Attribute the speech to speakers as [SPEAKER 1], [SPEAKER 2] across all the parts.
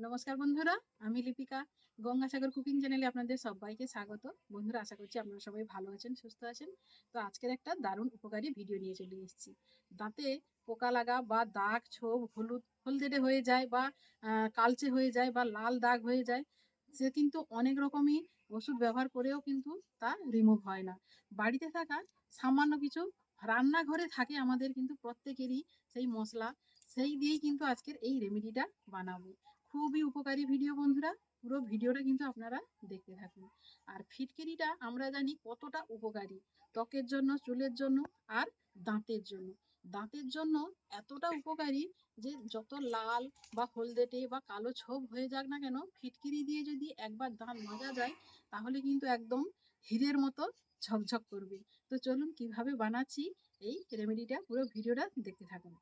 [SPEAKER 1] নমস্কার বন্ধুরা, আমি লিপিকা। গঙ্গাসাগর কুকিং চ্যানেলে আপনাদের সবাইকে স্বাগত। বন্ধুরা, আশা করছি আপনারা সবাই ভালো আছেন, সুস্থ আছেন। তো আজকের একটা দারুণ উপকারী ভিডিও নিয়ে চলে এসেছি। দাঁতে পোকা লাগা বা দাগ, ছোপ, হলুদ, হলদেটে হয়ে যায় বা কালচে হয়ে যায় বা লাল দাগ হয়ে যায়, সে কিন্তু অনেক রকমই ওষুধ ব্যবহার করেও কিন্তু তা রিমুভ হয় না। বাড়িতে থাকা সামান্য কিছু রান্নাঘরে থাকে আমাদের কিন্তু প্রত্যেকেরই সেই মশলা, সেই দিয়েই কিন্তু আজকের এই রেমেডিটা বানাবো। খুবই উপকারী ভিডিও বন্ধুরা। পুরো ভিডিওটা কিন্তু আপনারা দেখতে থাকুন। আর ফিটকিরিটা আমরা জানি কতটা উপকারী। ত্বকের জন্য, চুলের জন্য আর দাঁতের জন্য। দাঁতের জন্য এতটা উপকারী যে যত লাল বা হলদেটে বা কালো ছোপ হয়ে যাক না কেন, ফিটকিরি দিয়ে যদি একবার দাঁত মাজা যায়, তাহলে কিন্তু একদম হীরের মতো ঝকঝক করবে। তো চলুন কীভাবে বানাচ্ছি এই রেমেডিটা পুরো ভিডিওটা দেখতে থাকুন।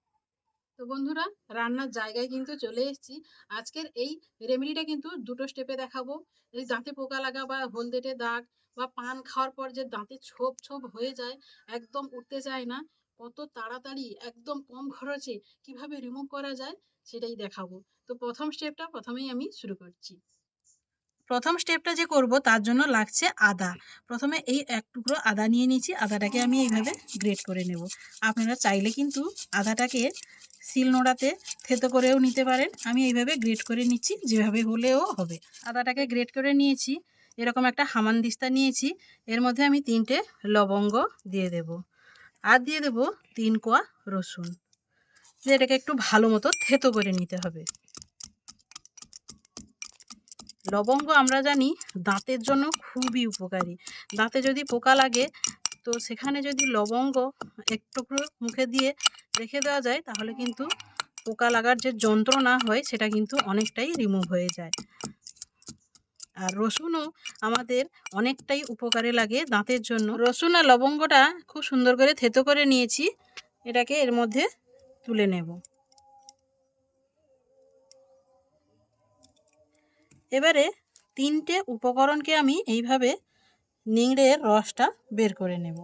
[SPEAKER 1] তো বন্ধুরা, রান্নার জায়গায় কিন্তু চলে এসেছি। আজকের এই রেমেডিটা কিন্তু দুটো স্টেপে দেখাবো। এই দাঁতে পোকা লাগা বা হলদেটে দাগ বা পান খাওয়ার পর যে দাঁতে ছোপ ছোপ হয়ে যায়, একদম উঠতে চায় না। কত তাড়াতাড়ি, একদম কম খরচে কীভাবে রিমুভ করা যায়, সেটাই দেখাবো। তো প্রথম স্টেপটা প্রথমেই আমি শুরু করছি। প্রথম স্টেপটা যে করব তার জন্য লাগছে আদা। প্রথমে এই এক টুকরো আদা নিয়ে নিয়েছি, আদাটাকে আমি এইভাবে গ্রেট করে নেব। আপনারা চাইলে কিন্তু আদাটাকে শিল নোড়াতে থেতো করেও নিতে পারেন। আমি এইভাবে গ্রেট করে নিচ্ছি, যেভাবে হলেও হবে। আদাটাকে গ্রেট করে নিয়েছি, এরকম একটা হামানদিস্তা নিয়েছি, এর মধ্যে আমি তিনটে লবঙ্গ দিয়ে দেব। আর দিয়ে দেব তিন কোয়া রসুন। দিয়ে এটাকে একটু ভালো মতো থেতো করে নিতে হবে। লবঙ্গ আমরা জানি দাঁতের জন্য খুবই উপকারী। দাঁতে যদি পোকা লাগে, তো সেখানে যদি লবঙ্গ একটু মুখে দিয়ে রেখে দেওয়া যায়, তাহলে কিন্তু পোকা লাগার যে যন্ত্রণা হয়, সেটা কিন্তু অনেকটাই রিমুভ হয়ে যায়। আর রসুনও আমাদের অনেকটাই উপকারে লাগে দাঁতের জন্য। রসুন আর লবঙ্গটা খুব সুন্দর করে থেতো করে নিয়েছি। এটাকে এর মধ্যে তুলে নেব। এবারে তিনটে উপকরণকে আমি এইভাবে নিংড়ে রসটা বের করে নেব।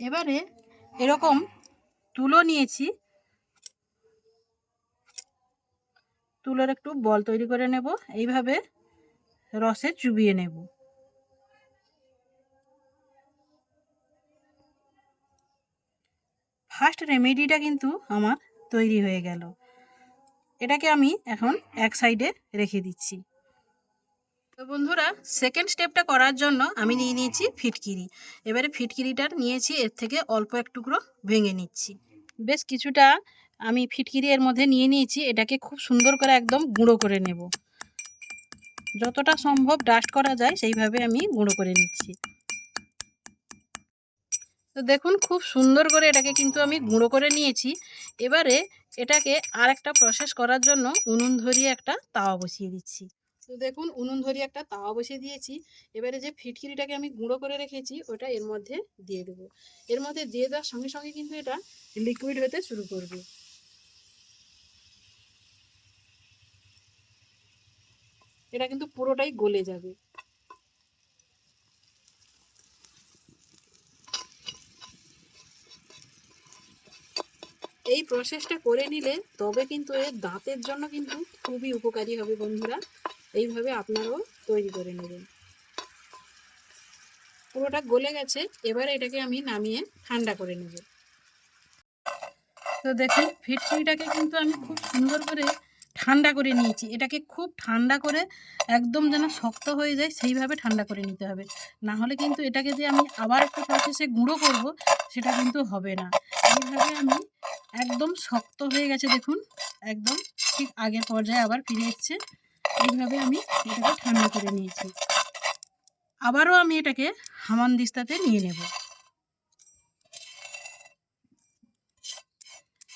[SPEAKER 1] এবারে এরকম তুলো নিয়েছি। তুলোর একটু বল তৈরি করে নেব। এইভাবে রসে চুবিয়ে নেব। ফার্স্ট রেমেডিটা কিন্তু আমার তৈরি হয়ে গেল। এটাকে আমি এখন এক সাইডে রেখে দিচ্ছি। তো বন্ধুরা সেকেন্ড স্টেপটা করার জন্য আমি নিয়ে নিয়েছি ফিটকিরি। এবারে ফিটকিরিটার নিয়েছি, এর থেকে অল্প এক টুকরো ভেঙে নিচ্ছি। বেশ কিছুটা আমি ফিটকিরি এর মধ্যে নিয়ে নিয়েছি, এটাকে খুব সুন্দর করে একদম গুঁড়ো করে নেব। যতটা সম্ভব ডাস্ট করা যায়, সেইভাবে আমি গুঁড়ো করে নিচ্ছি। তো দেখুন, খুব সুন্দর করে এটাকে কিন্তু আমি গুঁড়ো করে নিয়েছি। এবারে এটাকে আর একটা প্রসেস করার জন্য উনুন ধরিয়ে একটা তাওয়া বসিয়ে দিচ্ছি। তো দেখুন, উনুন ধরিয়ে একটা তাওয়া বসিয়ে দিয়েছি। এবারে যে ফিটকিরিটাকে আমি গুঁড়ো করে রেখেছি, ওটা এর মধ্যে দিয়ে দেবো। এর মধ্যে দিয়ে দেওয়ার সঙ্গে সঙ্গে কিন্তু এটা লিকুইড হতে শুরু করবে। এটা কিন্তু পুরোটাই গলে যাবে। এই প্রসেসটা করে নিলে তবে কিন্তু এর দাঁতের জন্য কিন্তু খুবই উপকারী হবে বন্ধুরা। এইভাবে আপনারাও তৈরি করে নেবেন। পুরোটা গলে গেছে, এবারে এটাকে আমি নামিয়ে ঠান্ডা করে নেব। তো দেখুন ফিটকিরিটাকে কিন্তু আমি খুব সুন্দর করে ঠান্ডা করে নিয়েছি। এটাকে খুব ঠান্ডা করে একদম যেন শক্ত হয়ে যায়, সেইভাবে ঠান্ডা করে নিতে হবে। না হলে কিন্তু এটাকে যে আমি আবার একটা প্রসেসে গুঁড়ো করব, সেটা কিন্তু হবে না। এইভাবে আমি একদম শক্ত হয়ে গেছে দেখুন। একদম ঠিক আগের পর্যায়ে আবার ফিরে এসছে। এইভাবে আমি এটাকে ঠান্ডা করে নিয়েছি। আবারও আমি এটাকে হামান দিস্তাতে নিয়ে নেব।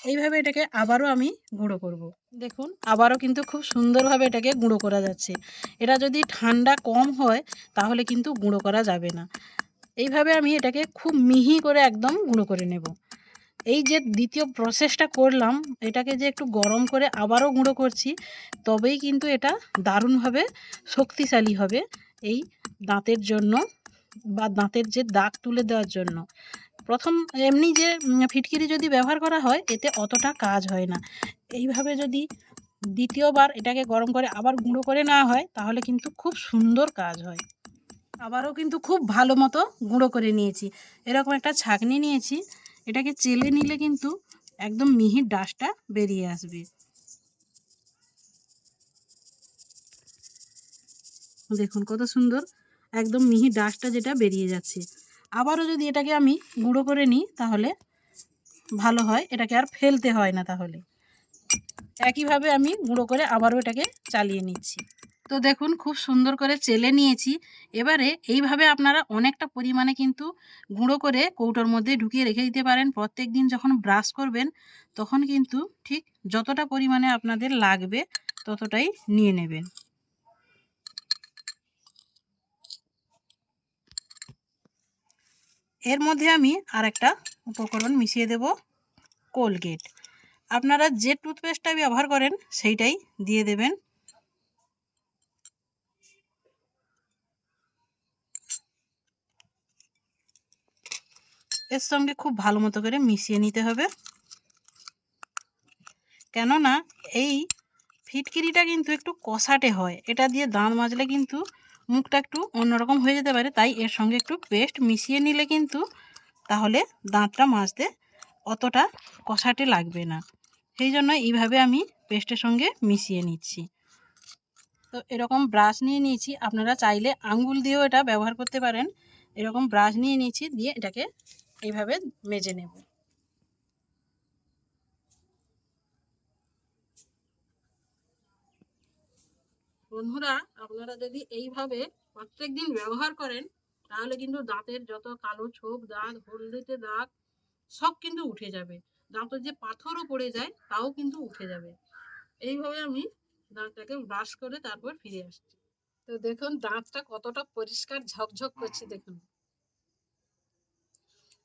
[SPEAKER 1] এইভাবে এটাকে আবারও আমি গুঁড়ো করব। দেখুন, আবারও কিন্তু খুব সুন্দরভাবে এটাকে গুঁড়ো করা যাচ্ছে। এটা যদি ঠান্ডা কম হয়, তাহলে কিন্তু গুঁড়ো করা যাবে না। এইভাবে আমি এটাকে খুব মিহি করে একদম গুঁড়ো করে নেব। এই যে দ্বিতীয় প্রসেসটা করলাম, এটাকে যে একটু গরম করে আবারও গুঁড়ো করছি, তবেই কিন্তু এটা দারুণভাবে শক্তিশালী হবে এই দাঁতের জন্য বা দাঁতের যে দাগ তুলে দেওয়ার জন্য। প্রথম এমনি যে ফিটকিরি যদি ব্যবহার করা হয়, এতে অতটা কাজ হয় না। এইভাবে যদি দ্বিতীয়বার এটাকে গরম করে আবার গুঁড়ো করে নেওয়া হয়, তাহলে কিন্তু খুব সুন্দর কাজ হয়। আবারও কিন্তু খুব ভালো মতো গুঁড়ো করে নিয়েছি। এরকম একটা ছাঁকনি নিয়েছি এটাকে চেলে নিলে কিন্তু একদম মিহির ডাসটা বেরিয়ে আসবে। দেখুন কত সুন্দর একদম মিহি ডাসটা যেটা বেরিয়ে যাচ্ছে। আবারও যদি এটাকে আমি গুঁড়ো করে নিই তাহলে ভালো হয়, এটাকে আর ফেলতে হয় না তাহলে। একইভাবে আমি গুঁড়ো করে আবারও এটাকে চালিয়ে নিচ্ছি। তো দেখুন, খুব সুন্দর করে চেলে নিয়েছি। এবারে এইভাবে আপনারা অনেকটা পরিমাণে কিন্তু গুঁড়ো করে কৌটোর মধ্যে ঢুকিয়ে রেখে দিতে পারেন। প্রত্যেক দিন যখন ব্রাশ করবেন, তখন কিন্তু ঠিক যতটা পরিমাণে আপনাদের লাগবে, ততটাই নিয়ে নেবেন। এর মধ্যে আমি আর একটা উপকরণ মিশিয়ে দেব, কোলগেট। আপনারা যে টুথপেস্টটা ব্যবহার করেন, সেইটাই দিয়ে দেবেন। এর সঙ্গে খুব ভালো মতো করে মিশিয়ে নিতে হবে। কেননা এই ফিটকিরিটা কিন্তু একটু কষাটে হয়। এটা দিয়ে দাঁত মাজলে কিন্তু মুখটা একটু অন্যরকম হয়ে যেতে পারে। তাই এর সঙ্গে একটু পেস্ট মিশিয়ে নিলে কিন্তু তাহলে দাঁতটা মাজতে অতটা কষাটে লাগবে না। সেই জন্য এইভাবে আমি পেস্টের সঙ্গে মিশিয়ে নিচ্ছি। তো এরকম ব্রাশ নিয়ে নিয়েছি। আপনারা চাইলে আঙ্গুল দিয়েও এটা ব্যবহার করতে পারেন। এরকম ব্রাশ নিয়ে নিয়েছি দিয়ে এটাকে এইভাবে মেজে নেব। বন্ধুরা, আপনারা যদি এইভাবে প্রত্যেক দিন ব্যবহার করেন, তাহলে কিন্তু দাঁতের যত কালো ছোপ, দাঁত, হলদেটে দাগ, সব কিন্তু উঠে যাবে। দাঁতের যে পাথরও পড়ে যায়, তাও কিন্তু উঠে যাবে। এইভাবে আমি দাঁতটাকে ব্রাশ করে তারপর ফিরে আসছি। তো দেখুন, দাঁতটা কতটা পরিষ্কার ঝকঝক করছে, দেখুন।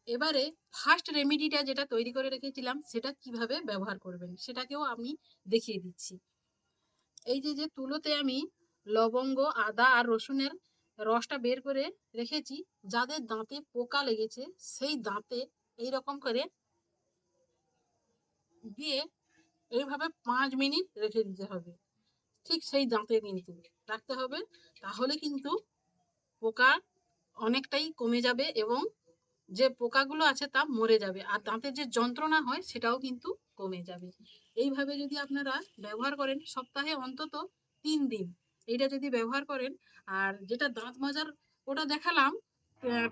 [SPEAKER 1] এবারে ফার্স্ট রেমিডিটা যেটা তৈরি করে রেখেছিলাম, সেটা কীভাবে ব্যবহার করবেন, সেটাকেও আমি দেখিয়ে দিচ্ছি। এই যে যে তুলোতে আমি লবঙ্গ, আদা আর রসুনের রসটা বের করে রেখেছি, যাদের দাঁতে পোকা লেগেছে, সেই দাঁতে এই রকম করে দিয়ে এইভাবে পাঁচ মিনিট রেখে দিতে হবে। ঠিক সেই দাঁতে কিন্তু রাখতে হবে, তাহলে কিন্তু পোকা অনেকটাই কমে যাবে এবং যে পোকাগুলো আছে তা মরে যাবে আর দাঁতের যে যন্ত্রণা হয় সেটাও কিন্তু কমে যাবে। এইভাবে যদি আপনারা ব্যবহার করেন সপ্তাহে অন্তত তিন দিন। এইটা যদি ব্যবহার করেন আর যেটা দাঁত মাজার ওটা দেখালাম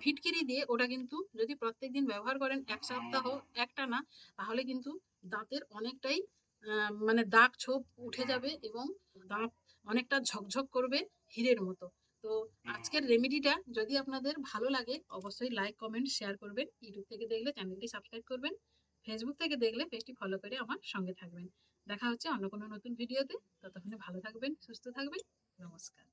[SPEAKER 1] ফিটকিরি দিয়ে ওটা কিন্তু যদি প্রত্যেক দিন ব্যবহার করেন এক সপ্তাহ, একটা না, তাহলে কিন্তু দাঁতের অনেকটাই মানে দাগ ছোপ উঠে যাবে এবং দাঁত অনেকটা ঝকঝক করবে হীরের মতো। তো আজকের রেমেডিটা যদি আপনাদের ভালো লাগে অবশ্যই লাইক কমেন্ট শেয়ার করবেন। ইউটিউব থেকে দেখলে চ্যানেলটি সাবস্ক্রাইব করবেন। ফেসবুক থেকে দেখলে পেজটি ফলো করে আমার সঙ্গে থাকবেন। দেখা হচ্ছে অন্য কোনো নতুন ভিডিওতে ততক্ষণে ভালো থাকবেন সুস্থ থাকবেন। নমস্কার।